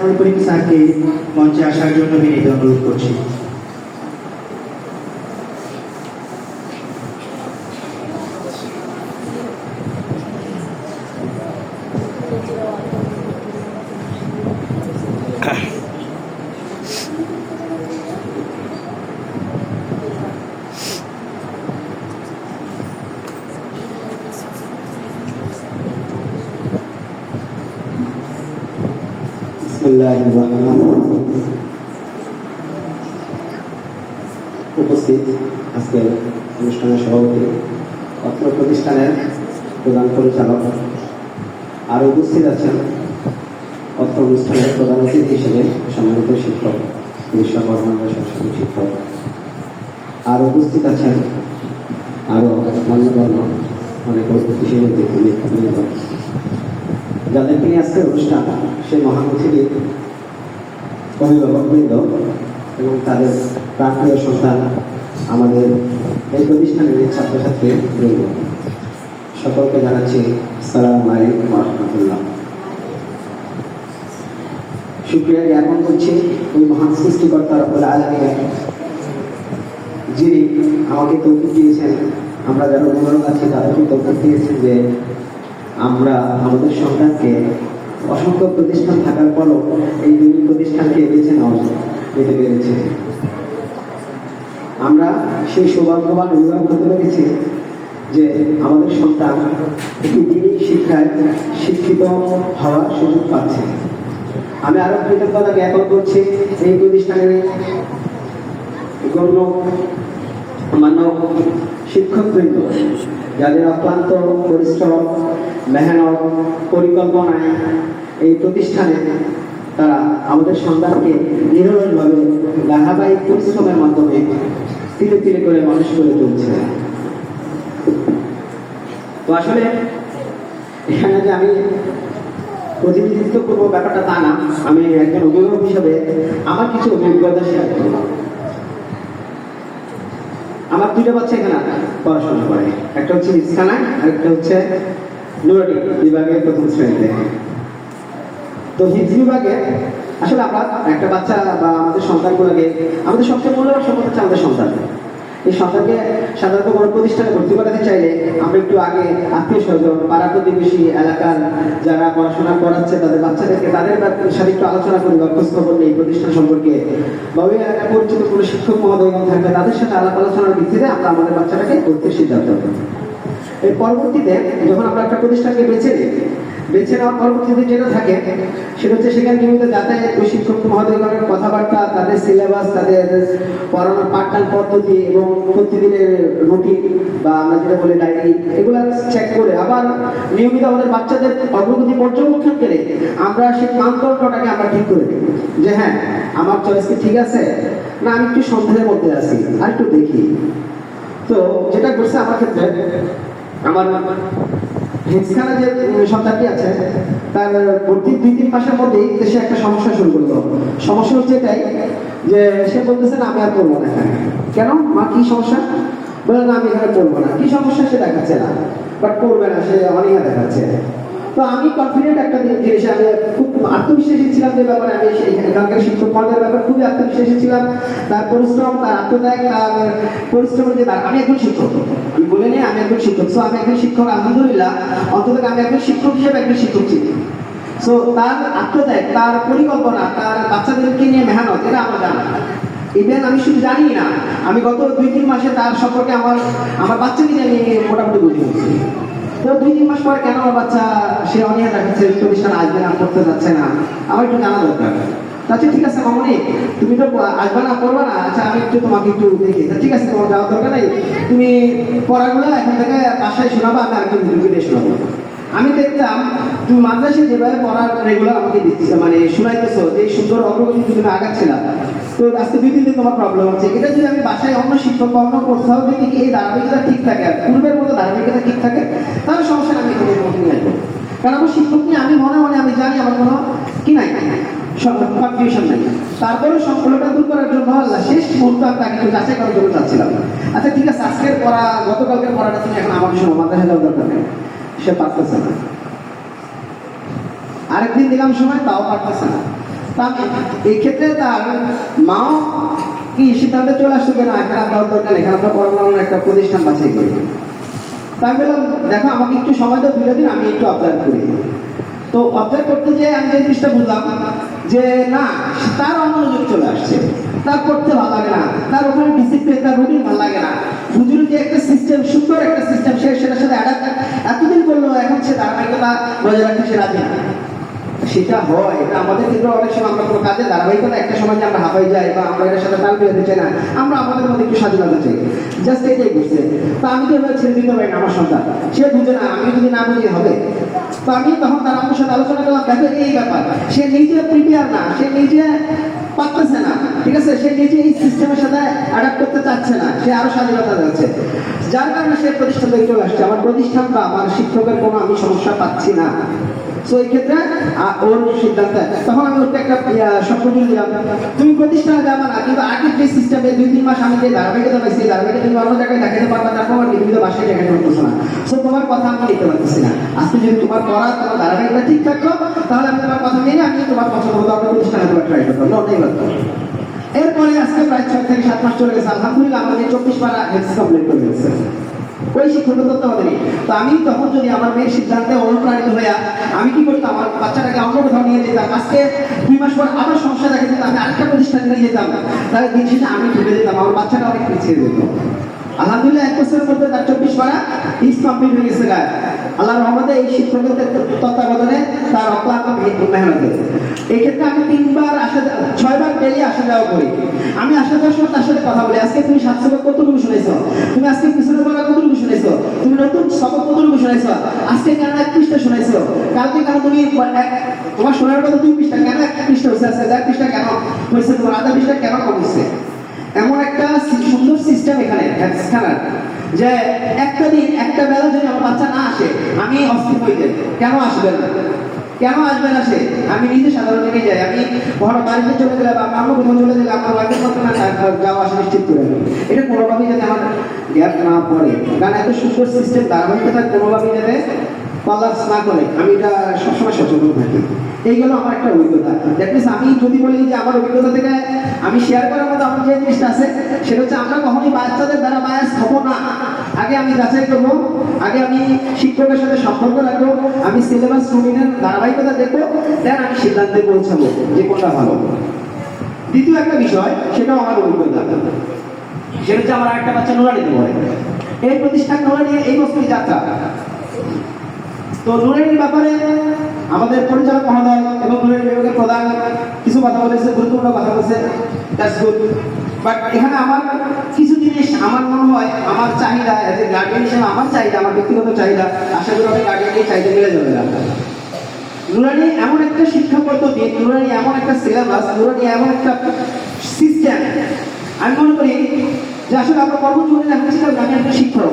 করিম মঞ্চে আসার জন্য বিনীত অনুরোধ করছি। বিসমিল্লাহির রহমানির রহিম। উপস্থিত আজকের অনুষ্ঠানের সভাপতি অত্র প্রতিষ্ঠানের প্রধান পরিচালক, আর উপস্থিত আছেন অত্র অনুষ্ঠানের প্রধান অতিথি হিসেবে সম্মানিত শিক্ষক বিশ্বকর্মান্ড সংস্কৃত শিক্ষক আর উপস্থিত আছেন আরও মান্যগণ্য অনেক হিসেবে যাদেরকে নিয়ে আজকের অনুষ্ঠান, সেই অতিথি, অভিভাবকবৃন্দ এবং তাদের প্রাণপ্রিয় সন্তান আমাদের এই প্রতিষ্ঠানের ছাত্রছাত্রী বৃন্দ। সকলকে জানাচ্ছি সালাম আলাইকুম রহমতুল্লাহ। শুক্রিয়া জ্ঞাপন করছি ওই মহান সৃষ্টিকর্তা রব্বুল আলমীর যিনি আমাকে তৌফিক দিয়েছেন। আমরা যারা অভিভাবক আছি, তাদেরকে তৌফিক দিয়েছেন যে আমরা আমাদের সন্তানকে অসংখ্য প্রতিষ্ঠান থাকার পরও এই দুই প্রতিষ্ঠানকে বেছে নেওয়া পেরেছে আমরা সেই সৌভাগ্যবান অভিভাবক হতে পেরেছি যে আমাদের সন্তান একটি দিনই শিক্ষায় শিক্ষিত হওয়ার সুযোগ পাচ্ছে। আমি আরও কৃতজ্ঞতা জ্ঞাপন করছি এই প্রতিষ্ঠানের গণ্য মানব শিক্ষকবৃন্দ, যাদের অক্লান্ত পরিশ্রম মেহনত পরিকল্পনায় এই প্রতিষ্ঠানে তারা আমাদের সন্তানকে নিরলসভাবে ধারাবাহিক পরিশ্রমের মাধ্যমে তিলে তিলে করে মানুষ করে তুলছে। তো আসলে এখানে যে আমি প্রতিনিধিত্ব করব ব্যাপারটা তা না, আমি একজন অভিভাবক হিসাবে আমার কিছু অভিজ্ঞতা শেয়ার করব। আমার দুটো বাচ্চা এখানে পড়াশোনা করে, একটা হচ্ছে ইসকানা আর একটা হচ্ছে নুরানি বিভাগে প্রথম শ্রেণীতে। তো হিজ বিভাগে আসলে আমরা একটা বাচ্চা বা আমাদের সন্তানগুলোকে, আমাদের সবচেয়ে মূল্যবান সম্পদ হচ্ছে আমাদের সন্তান। এই সন্তানকে সাধারণত কোনো প্রতিষ্ঠানে ভর্তি করাতে চাইলে আমরা একটু আগে আত্মীয় স্বজন, পাড়া প্রতিবেশী এলাকার যারা পড়াশোনা করাচ্ছে তাদের বাচ্চাদেরকে, তাদের সাথে একটু আলোচনা করি বা খোঁজ খবর নেই প্রতিষ্ঠান সম্পর্কে। বা ওই এলাকায় পরিচিত কোনো শিক্ষক মহোদয়গণ থাকবে তাদের সাথে আলাপ আলোচনার ভিত্তিতে আমরা আমাদের বাচ্চাটাকে ভর্তি সিদ্ধান্ত নেব। এর পরবর্তীতে যখন আমরা একটা প্রতিষ্ঠানকে বেছে নিই, বেছে নেওয়ার পরবর্তীতে যেটা থাকে, সেটা হচ্ছে সেখানে নিয়মিত যাতায়াত ওই শিক্ষক মহোদয়গণের কথাবার্তা, তাদের সিলেবাস তাদের পড়ানোর পাঠদান পদ্ধতি এবং প্রতিদিনের রুটিন বা আমরা যেটা বলি ডায়েরি এগুলো চেক করে আবার নিয়মিত আমাদের বাচ্চাদের অগ্রগতি পর্যবেক্ষণ করে আমরা সেই মানদণ্ডটাকে আমরা ঠিক করে দিই যে হ্যাঁ আমার চয়েস কি ঠিক আছে? না, আমি একটু সন্দেহের মধ্যে আছি আর একটু দেখি। তো যেটা করছে আমার ক্ষেত্রে আমার হিমসখানা যে সন্তানটি আছে, তার ভর্তির দুই তিন মাসের মধ্যেই সে একটা সমস্যা শুরু করল। সমস্যা হচ্ছে এটাই যে, সে বলতেছে, না, আমি আর করব না এখানে। কেন? মা, কি সমস্যা? বলে, না, আমি এখানে করব না। কি সমস্যা? সে দেখাচ্ছে না। বাট করবে না, সে অনীহা দেখাচ্ছে। তো আমি কনফিডেন্ট একটা জিনিস আমি খুব আত্মবিশ্বাসী ছিলাম যে ব্যাপারে আমি এখানকার শিক্ষক মহোদয়ের ব্যাপারে খুবই আত্মবিশ্বাসী ছিলাম। তার পরিশ্রম, তার আত্মত্যাগ, তার পরিশ্রম যে তার- আমি একজন শিক্ষক। আমি বলে নিই, আমি একজন শিক্ষক। সো আমি একজন শিক্ষক, আলহামদুলিল্লাহ। অন্তত আমি একজন শিক্ষক হিসেবে একজন শিক্ষক চিনি সো তার আত্মত্যাগ, তার পরিকল্পনা, তার বাচ্চাদেরকে নিয়ে মেহনত, এটা আমার জানা। ইভেন আমি শুধু জানি না, আমি গত দুই তিন মাসে তার সম্পর্কে আমার আমার বাচ্চাকে নিয়ে মোটামুটি বুঝে তো দুই, তিন মাস পর কেন বাচ্চা, সে অনিয়া দেখাচ্ছে প্রতিষ্ঠান আসবে না করতে যাচ্ছে না? আমার একটু জানা দরকার। আচ্ছা ঠিক আছে, মামনি, তুমি তো আসবে না করবে না আচ্ছা আমি একটু তোমাকে একটু দেখি। ঠিক আছে, তোমার যাওয়ার দরকার নেই। তুমি পড়াগুলো এখান থেকে বাসায় শোনাবো, আমি আরেকজন শোনাবো। আমি দেখতাম তুমি মাদ্রাসে যেভাবে পড়ার রেগুলার আমাকে দিচ্ছ মানে শোনাইতেছো, যে সুন্দর অগ্রগতি তুমি আগাচ্ছে না তো আজকে দুই, তিন দিন তোমার প্রবলেম হচ্ছে। এটা যদি আমি বাসায় অন্য শিক্ষক অন্য দেখি কি এই ধারাবাহিকতা ঠিক থাকে পূর্বের মতো ধারাবাহিকতা ঠিক থাকে, তাহলে সমস্যা আমি এখানে নিয়ে আসব কারণ আমার শিক্ষক নিয়ে আমি মনে মনে আমি জানি আমার কোনো কি নাই কনফিউশন নাই। তারপরে সম্পূর্ণটা দূর করার জন্য শেষ মুহূর্তে তাকে একটু যাচাই করার জন্য চাচ্ছিলাম আচ্ছা ঠিক আছে, আজকের পড়া, গতকালকের পড়াটা তুমি এখন শোনো মাদ্রাসা যাওয়ার দরকার নেই। সে পারতেছে না। আরেকদিন দিলাম সময় তাও পারতেছে না। তার মাও কি সিদ্ধান্তে চলে না এখানে আপনার দরকার, এখানে আপনার পড়ানোর একটা প্রতিষ্ঠান বাছাই করি। তা আমি বললাম, দেখো, আমাকে একটু সময় দাও দিন আমি একটু অবজার্ভ করি। তো অবজার্ভ করতে যে আমি যে জিনিসটা বুঝলাম, যে না, তার অমনোযোগ চলে আসছে। তার করতে ভালো লাগে না। তার ওখানে ডিসিপ্লিন তার রুটিন ভালো লাগে না। হুজুরের যে একটা সিস্টেম সুন্দর একটা সিস্টেম সে সেটার সাথে অ্যাডাপ্ট এতদিন করল, এখন সে ধারাবাহিকতা বজায় রাখতে সে রাজি না। সেটা হয়, এটা আমাদের ক্ষেত্রে অনেক সময় আমরা কোনো কাজে ধারাবাহিকতা একটা সময় যে আমরা হাঁপাই যাই বা আমরা এটার সাথে তাল মিলাতে চাই না, আমরা আমাদের মধ্যে একটু স্বাধীনতা চাই। জাস্ট এটাই করছে তো আমি তো এবার ছেড়ে দিতে পারি না আমার সন্তান। সে বুঝে না, আমি যদি না বুঝি হবে। তো আমি তখন তার আমার সাথে আলোচনা করলাম, দেখো এই ব্যাপার। সে নিজে প্রিপেয়ার না, সে নিজে পারতেছে না। ঠিক আছে? সে নিজে এই সিস্টেমের সাথে অ্যাডাপ্ট করতে চাচ্ছে না। সে আরও স্বাধীনতা যাচ্ছে যার কারণে সে প্রতিষ্ঠান থেকে চলে আসছে। আমার প্রতিষ্ঠান বা আমার শিক্ষকের কোনো আমি সমস্যা পাচ্ছি না। তো এই ক্ষেত্রে ওর সিদ্ধান্ত। তখন আমি ওকে একটা দিলাম। তুমি প্রতিষ্ঠানে যাবা না, কিন্তু যে সিস্টেমে দুই, তিন মাস আমি যে ধারাবাহিকতা পাইছি তুমি অন্য জায়গায় দেখাতে পারবা, তারপর আমার বিভিন্ন বাসায় দেখাতে পারতেছো না। সো তোমার কথা আমি নিতে পারতেছি না। আজকে যদি তোমার পড়া তোমার ধারাবাহিকতা ঠিক থাকতো, তাহলে আমি তোমার কথা মেনে আমি তোমার পছন্দ মতো আমার প্রতিষ্ঠানে তোমার ট্রাই করতাম। করতাম এরপরে আজকে প্রায় ছয় থেকে সাত মাস চলে গেছে। আলহামদুলিল্লাহ আমাদের চব্বিশ পারা এক্স কমপ্লিট করে গেছে ওই তো আমি তখন যদি আমার মেয়ের সিদ্ধান্তে অনুপ্রাণিত হইয়া আমি কি করতাম? আমার বাচ্চাটাকে অন্য কোথাও নিয়ে যেতাম। আজকে দুই মাস পর আবার সমস্যা দেখা যেত। আমি আরেকটা প্রতিষ্ঠান নিয়ে যেতাম। তাহলে দিন আমি ঢুকে যেতাম আমার বাচ্চাটা অনেক পিছিয়ে যেত। আলহামদুলিল্লাহ, এক বছরের মধ্যে তার চব্বিশ পারা হিস কমপ্লিট হয়ে গেছে গায়ে আল্লাহ রহমতে এই শিক্ষকের তত্ত্বাবধানে তার অক্লান্ত মেহনতে। এই ক্ষেত্রে আমি তিনবার আসা ছয়বার ডেলি আসা যাওয়া করি। আমি আসা যাওয়ার সময় তার সাথে কথা বলি। আজকে তুমি সাত সবক কতটুকু শুনেছো? তুমি আজকে পিছনে পড়া কতটুকু শুনেছো? তুমি নতুন সবক কতটুকু শুনেছো? আজকে কেন এক পৃষ্ঠা শুনেছো? কালকে কেন তুমি এক- তোমার শোনার কথা দুই পৃষ্ঠা। কেন এক পৃষ্ঠা হয়েছে? আজকে এক পৃষ্ঠা কেন হয়েছে? তোমার আধা পৃষ্ঠা কেন কমেছে এমন একটা সি- সুন্দর সিস্টেম এখানে স্ক্যানার যে একটা দিন, একটা বেলা যদি আমার বাচ্চা না আসে, আমি অস্থির হয়ে যাই। কেন আসবে না? কেন আসবে না সে? আমি নিজে সাধারণ নিয়ে যাই। আমি কখনো বাড়িতে চলে গেলে বা অন্য কোথাও চলে গেলে আমার লাগের মতো না যাওয়া আসা নিশ্চিত করে এটা কোনোভাবেই যাতে আমার গ্যাপ না পড়ে। কারণ এত সুন্দর সিস্টেম ধারাবাহিকতা কোনোভাবেই যাতে কলাপস না করে, আমি এটা সবসময় সচেতন থাকি। এইগুলো আমার একটা অভিজ্ঞতা। দ্যাট মিনস আমি যদি বলি যে আমার অভিজ্ঞতা থেকে আমি শেয়ার করার মতো আমার যে জিনিসটা আছে, সেটা হচ্ছে আমরা কখনোই বাচ্চাদের দ্বারা বায়াস হব না। আগে আমি যাচাই করব, আগে আমি শিক্ষকের সাথে সম্পর্ক রাখব, আমি সিলেবাস রুটিনের ধারাবাহিকতা দেখব দেন আমি সিদ্ধান্তে পৌঁছাবো যে কোনটা ভালো। দ্বিতীয় একটা বিষয়, সেটাও আমার অভিজ্ঞতা। সেটা হচ্ছে আমার একটা বাচ্চা নোরানিতে পড়ে এই প্রতিষ্ঠান নোরানি এই বছরই যাত্রা। তো নুরের ব্যাপারে আমাদের পরিচালক মহোদয় এবং নুরের বিভাগের প্রধান কিছু কথা বলেছে, গুরুত্বপূর্ণ কথা বলেছে। বাট এখানে আমার কিছু জিনিস আমার মনে হয় আমার চাহিদা এজ এ গার্ডিয়ান হিসেবে আমার চাহিদা, আমার ব্যক্তিগত চাহিদা, আশা করি অনেক গার্ডিয়ানের চাহিদা মিলে যাবে। না নুরানি এমন একটা শিক্ষা পদ্ধতি নুরানি এমন একটা সিলেবাস নুরানি এমন একটা সিস্টেম আমি মনে করি যে আসলে আমরা কর্মজীবনে এখন ছিলাম আমি একটা শিক্ষক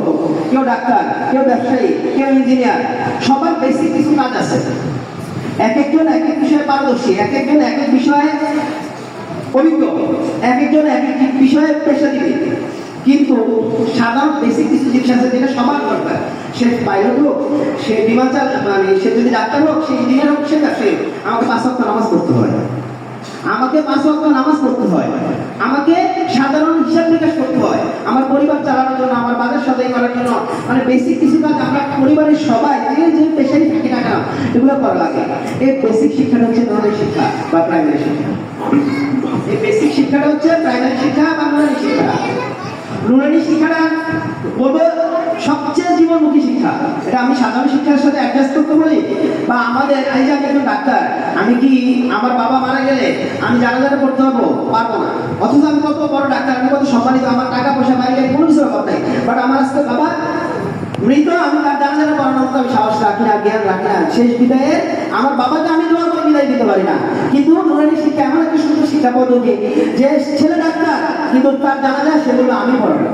কেউ ডাক্তার কেউ ব্যবসায়ী কেউ ইঞ্জিনিয়ার সবার বেসিক কিছু কাজ আছে। এক একজন এক এক বিষয়ে পারদর্শী এক একজন এক এক বিষয়ে অভিজ্ঞ এক একজন এক এক বিষয়ে পেশা দিবে কিন্তু সাধারণ বেসিক কিছু জিনিস আছে যেটা সবার দরকার। সে পাইলট হোক সে বিমান চাল মানে সে যদি ডাক্তার হোক সে ইঞ্জিনিয়ার হোক সে ব্যবসায়ী হোক, আমাকে পাঁচ ওয়াক্ত নামাজ পড়তে হয়। আমাকে পাঁচ ওয়াক্ত নামাজ পড়তে হয়। আমাকে সাধারণ হিসাব নিকাশ করতে হয়। আমার পরিবার চালানোর জন্য, আমার বাজার সদাই করার জন্য। মানে বেসিক কিছু কাজ আমরা পরিবারের সবাই যে যে পেশাই থাকি না কেন, এগুলো করা লাগে। এই বেসিক শিক্ষাটা হচ্ছে ধরনের শিক্ষা বা প্রাইমারি শিক্ষা। এই বেসিক শিক্ষাটা হচ্ছে প্রাইমারি শিক্ষা বা শিক্ষা। নুরানি শিক্ষাটা বলব সবচেয়ে জীবনমুখী শিক্ষা। এটা আমি সাধারণ শিক্ষার সাথে অ্যাডজাস্ট করতে বলি, বা আমাদের, এই যে একজন ডাক্তার, আমি কি আমার বাবা মারা গেলে আমি জানা জানা করতে পারব? পারব না। অথচ আমি কত বড় ডাক্তার, আমি কত সম্মানিত, আমার টাকা পয়সা বাড়ি গাড়ি কোনো কিছু অভাব নাই। বাট আমার আজকে বাবা মৃত, আমি তার জানা করানোর মতো আমি সাহস রাখি না, জ্ঞান রাখি না। শেষ বিদায়ে আমার বাবাকে আমি দোয়া বিদায় দিতে পারি না। কিন্তু নুরানি শিক্ষা এমন একটা সুন্দর শিক্ষা পদ্ধতি যে ছেলে ডাক্তার, কিন্তু তার জানা যায় সেগুলো আমি পড়াবো।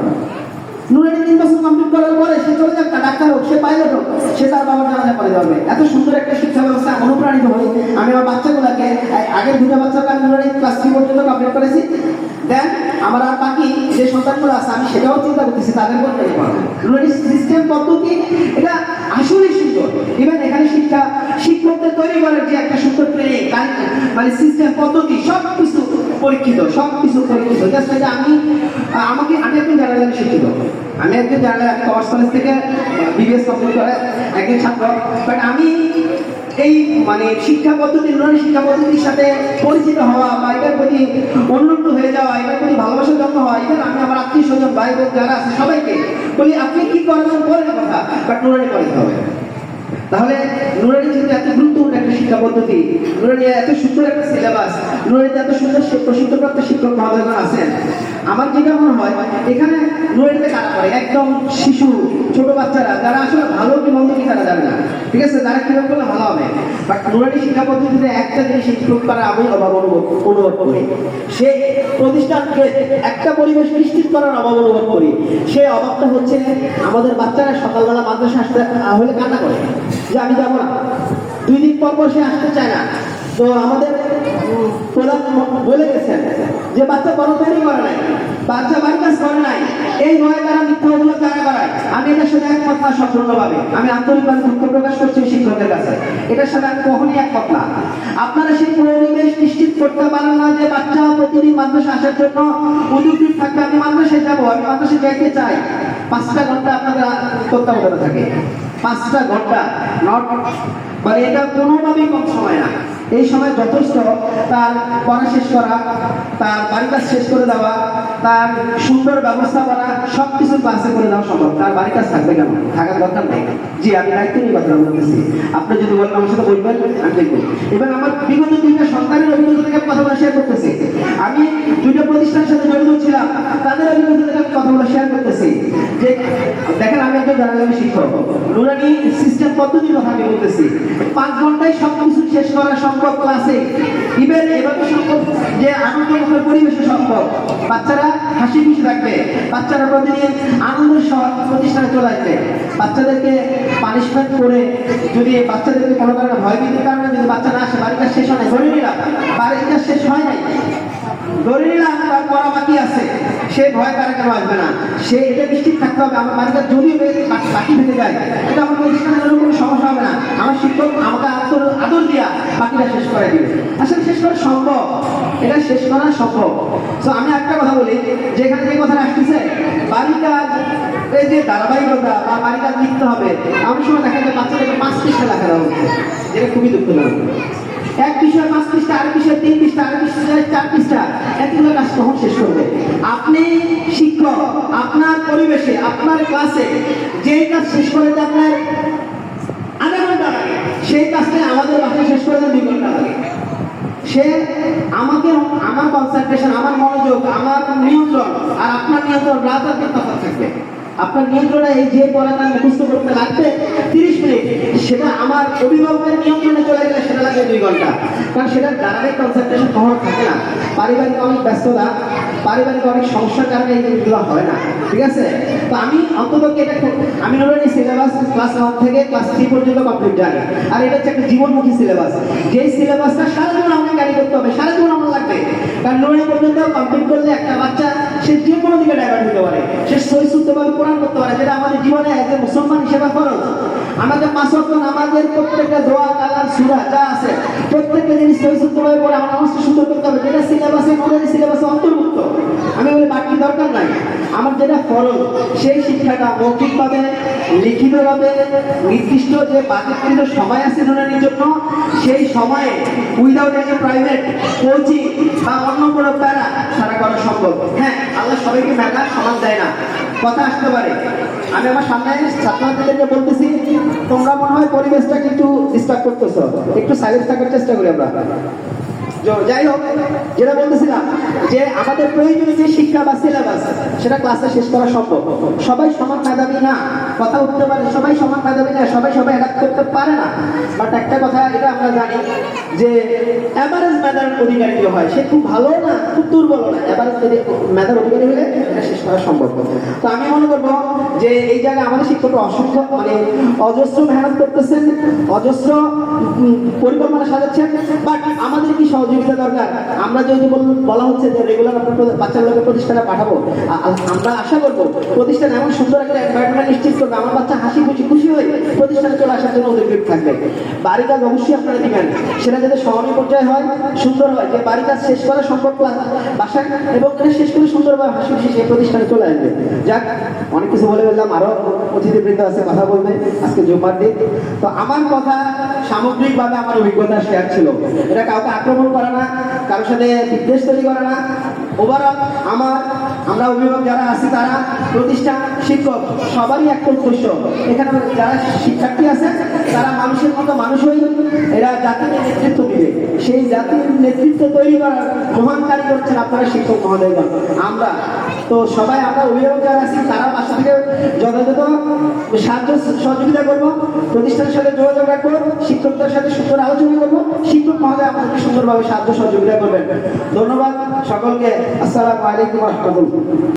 নুরানি তিন বছর কমপ্লিট করার পরে সে চলে যাক ডাক্তার হোক, সে পাইলট হোক, সে তার বাবার জানাজা করে যাবে এত সুন্দর একটা শিক্ষা ব্যবস্থা অনুপ্রাণিত হই। আমি আমার বাচ্চাগুলোকে আগের দুটো বাচ্চাকে আমি নুরানি ক্লাস থ্রি পর্যন্ত কমপ্লিট করেছি। দেন আমার আর বাকি যে সন্তানগুলো আছে, আমি সেটাও চিন্তা করতেছি, তাদের উপর নুরানি সিস্টেম পদ্ধতি, এটা আসলে সুন্দর। ইভেন এখানে শিক্ষা শিক্ষকদের তৈরি করার যে একটা সুন্দর ট্রেনিং মানে সিস্টেম পদ্ধতি সব কিছু পরীক্ষিত সব কিছু পরীক্ষিত। জাস্ট যে আমি, আমাকে, আমি একজন জেনারেল শিক্ষিত। আমি একজন জেনারেল আমি কমার্স কলেজ থেকে বিবিএস কমপ্লিট করে একজন ছাত্র। বাট আমি এই মানে শিক্ষা পদ্ধতি নুরানি শিক্ষা পদ্ধতির সাথে পরিচিত হওয়া বা এটার প্রতি উন্নত হয়ে যাওয়া, এটার প্রতি ভালোবাসা জন্ম হওয়া ইভেন আমি আমার আত্মীয় স্বজন, ভাই বোন যারা আছে, সবাইকে বলি, আপনি কি করবেন পরের কথা বাট নুরানি করতে হবে। তাহলে নুরানি যেহেতু এত গুরুত্বপূর্ণ একটা শিক্ষা পদ্ধতি, নুরানি এত সুন্দর একটা সিলেবাস নুরানিতে এত সুন্দর প্রশিক্ষণপ্রাপ্ত শিক্ষক মহোদয়গণ আছেন, আমার যেটা মনে হয়, এখানে নুরানিতে কারা করে, একদম শিশু, ছোট বাচ্চারা, যারা আসলে ভালো কি মন্দ কি তারা জানে না। ঠিক আছে? তারা কীভাবে করলে ভালো হবে? বাট নুরানি শিক্ষা পদ্ধতিতে একটা জিনিস শিক্ষক তারা আমি অভাব অনুভব অনুভব করি। সে প্রতিষ্ঠানকে একটা পরিবেশ নিশ্চিত করার অভাব অনুভব করি। সেই অভাবটা হচ্ছে আমাদের বাচ্চারা সকালবেলা মাদ্রাসা আসতে হলে কান্না করে। যে আমি যাব না। দুই দিন পর পর সে আসতে চায় না। তো আমাদের প্রধান বলে গেছেন যে বাচ্চা বড় তৈরি করে নাই, বাচ্চা কাজ করে নাই। এই নয় তারা মিথ্যা অভিযোগ তারা করায়। আমি এটার সাথে একমত না সম্পূর্ণভাবে। আমি আন্তরিকভাবে দুঃখ প্রকাশ করছি শিক্ষকের কাছে। এটার সাথে আমি কখনই একমত না। আপনারা সেই পরিবেশ নিশ্চিত করতে পারেন না যে বাচ্চা প্রতিদিন মাদ্রাসা আসার জন্য উদ্যোগ থাকবে। আমি মাদ্রাসায় যাব, আমি মাদ্রাসায় যাইতে চাই। পাঁচটা ঘণ্টা আপনাদের তত্ত্বাবধানে থাকে পাঁচটা ঘণ্টা নট মানে এটা কোনোভাবেই কম সময় না। এই সময় যথেষ্ট তার পড়া শেষ করা, তার বাড়ি কাজ শেষ করে দেওয়া, তার সুন্দর ব্যবস্থা করা সব কিছু ক্লাসে করে দেওয়া সম্ভব। তার বাড়ি কাজ থাকবে কেন? থাকার দরকার নেই। জি, আমি দায়িত্ব নিয়ে কথা বলতেছি। আপনি যদি বলেন আমার সাথে বলবেন, আমি দেখব। এবার আমার বিগত দুইটা সন্তানের অভিজ্ঞতা থেকে আমি কথাগুলো শেয়ার করতেছি। আমি দুইটা প্রতিষ্ঠানের সাথে জড়িত ছিলাম, তাদের অভিজ্ঞতা থেকে আমি কথাগুলো শেয়ার করতেছি। যে, দেখেন আমি একজন শিক্ষক? নুরানি সিস্টেম পদ্ধতির কথা আমি পাঁচ ঘন্টায় সব কিছু শেষ করা সম্ভব ক্লাসে ইভেন এভাবে সম্ভব যে আনন্দমুখর পরিবেশে সম্ভব। বাচ্চারা হাসি খুশি থাকবে। বাচ্চারা প্রতিদিন আনন্দের সহ প্রতিষ্ঠানে চলে আসবে। বাচ্চাদেরকে পানিশমেন্ট করে যদি বাচ্চাদেরকে কোনো কারণে ভয় ভীতির কারণে যদি বাচ্চা না আসে, বাড়ির কাজ শেষ হয় নাই, ধরে নিলাম। বাড়ির কাজ শেষ হয় নাই। ধরে নিলাম তার পড়া বাকি আছে। সে ভয় কারা কেন আসবে না। সে এটা নিশ্চিত থাকতে হবে, আমার বাড়িতে বে- বাকি থেকে যায়, এটা আমার প্রতিষ্ঠানের কোনো সমস্যা হবে না। আমার শিক্ষক আমাকে আদর আদর দিয়া বাকিটা শেষ করে দিবে। আসলে শেষ করা সম্ভব, এটা শেষ করা সম্ভব। তো আমি একটা কথা বলি যে কথা আসতেছে বাড়ি কাজ এই যে ধারাবাহিকতা বা বাড়ি কাজ লিখতে হবে আমার সময় দেখা যায় বাচ্চাদেরকে পাঁচ পৃষ্ঠা লেখা দেওয়া হচ্ছে এটা খুবই দুঃখজনক। এক বিষয় পাঁচ পৃষ্ঠা আরেক বিষয় তিন পৃষ্ঠা আরেক বিষয় চার পৃষ্ঠা এতগুলো কাজ কখন শেষ করবে? আপনি শিক্ষক, আপনার পরিবেশে, আপনার ক্লাসে যে কাজ শেষ করে আপনার আধা ঘণ্টা সেই কাজটা আমাদের বাসায় শেষ করে দুই ঘণ্টা সে আমাকে, আমার কনসেন্ট্রেশন আমার মনোযোগ, আমার নিয়ন্ত্রণ আর আপনার নিয়ন্ত্রণ রাত আর তফাৎ থাকবে। আপনার নিয়ন্ত্রণে এই যে পড়াটা মুখস্থ করতে লাগবে তিরিশ মিনিট। সেটা আমার অভিভাবকের নিয়ন্ত্রণে চলে গেলে সেটা লাগে দুই ঘণ্টা। কারণ সেটা দাঁড়ালে কনসেন্ট্রেশন কখনো থাকে না। পারিবারিক অনেক ব্যস্ততা। পারিবারিক অনেক সমস্যার কারণে এইগুলো হয় না, ঠিক আছে? তো আমি অন্তত এটা আমি অলরেডি সিলেবাস ক্লাস ওয়ান থেকে ক্লাস থ্রি পর্যন্ত কমপ্লিট জানি। আর এটা হচ্ছে একটা জীবনমুখী সিলেবাস যেই সিলেবাসটা সারা জীবন আমাকে ক্যারি করতে হবে সারা জীবন আমার লাগবে। কারণ নোড়ি পর্যন্ত কমপ্লিট করলে একটা বাচ্চা, সে যে কোনো দিকে ডাইভার্ট হতে পারে। সে সই শুদ্ধভাবে কোরআন করতে পারে, যেটা আমাদের জীবনে এজ এ মুসলমান হিসেবে খরচ আমাদের পাঁচ নামাজের প্রত্যেকটা দোয়া কালার সুরা যা আছে, প্রত্যেকটা জিনিস সই শুদ্ধভাবে পড়ে, আমার নামাজটা সুন্দর করতে হবে। যেটা সিলেবাসে নোড়ি সিলেবাসে অন্তর্ভুক্ত। আমি বলি, বাকি দরকার নাই। আমার যেটা ফরজ, সেই শিক্ষাটা মৌখিকভাবে, লিখিতভাবে, নির্দিষ্ট যে বাজেটকৃত সময় আছে নোনানির জন্য, সেই সময়ে উইদাউট এনি প্রাইভেট কোচিং বা অন্য কোনো প্যারা সারা করা সম্ভব। হ্যাঁ আল্লাহ সবাইকে মেলা সমান দেয় না। কথা আসতে পারে। আমি আমার সামনে ছাত্রছাত্রীদেরকে বলতেছি, তোমরা মনে হয় পরিবেশটাকে একটু ডিস্টার্ব করতেছ। একটু সাইলেন্স থাকার চেষ্টা করি আমরা। যাই হোক, যেটা বলতেছিলাম যে আমাদের প্রয়োজনীয় যে শিক্ষা বা সিলেবাস সেটা ক্লাসে শেষ করা সম্ভব। সবাই সমান মেধাবী না, কথা উঠতে পারে, সবাই সমান মেধাবী না, সবাই সবাই অ্যাডাপ্ট করতে পারে না। বাট একটা কথা, এটা আমরা জানি যে অ্যাভারেজ মেধার অধিকারী হয়, সে খুব ভালো না, খুব দুর্বল না। অ্যাভারেজ মেধার অধিকারী হলে, এটা শেষ করা সম্ভব তো আমি মনে করব যে এই জায়গায় আমাদের শিক্ষক অসংখ্য মানে অজস্র মেহনত করতেছেন, অজস্র পরিকল্পনা সাজাচ্ছেন। বাট আমাদের কি সহযোগিতা দরকার। আমরা যদি বলা হচ্ছে যে রেগুলার আপনার প্রতি- বাচ্চাগুলোকে প্রতিষ্ঠানে পাঠাবো আমরা আশা করব প্রতিষ্ঠান এমন সুন্দর একটা এনভায়রনমেন্ট নিশ্চিত করবে, আমার বাচ্চা হাসি খুশি খুশি হয়ে প্রতিষ্ঠানে চলে আসার জন্য উদ্যোগ থাকবে। বাড়ি কাজ অবশ্যই আপনারা দিবেন। সেটা যাতে সহনী পর্যায়ে হয়, সুন্দর হয়, যে বাড়ি কাজ শেষ করা সম্ভব বাসায় এবং এটা শেষ করে সুন্দরভাবে হাসি খুশি সেই প্রতিষ্ঠানে চলে আসবে। যাক, অনেক কিছু বলে ফেললাম, আরও অতিথিবৃন্দ আছে, কথা বলবে। আজকে জুম্মার দিন। তো আমার কথা সামগ্রিকভাবে আমার অভিজ্ঞতা শেয়ার ছিল। এটা কাউকে আক্রমণ করে না কারোর সাথে বিদ্বেষ তৈরি করে না। ওভারঅল আমার, আমরা অভিভাবক যারা আছি, তারা প্রতিষ্ঠান শিক্ষক, সবারই একটা উদ্দেশ্য এখানে যারা শিক্ষার্থী আছে, তারা মানুষের মতো মানুষ হয়ে এরা জাতির নেতৃত্ব দিবে। সেই জাতির নেতৃত্ব তৈরি করার মহান কারিগর হচ্ছেন আপনারা শিক্ষক মহোদয়গণ। আমরা তো সবাই আমরা অভিভাবক যারা আছি, তারা বাসা থেকে যথাযথ সাহায্য, সহযোগিতা করব। প্রতিষ্ঠানের সাথে যোগাযোগ রাখব, শিক্ষকদের সাথে সুন্দর আলোচনা করব। শিক্ষক মহোদয় আমাদেরকে সুন্দরভাবে সাহায্য, সহযোগিতা করবেন। ধন্যবাদ সকলকে। আসসালামু আলাইকুম রহমতুল্লাহ।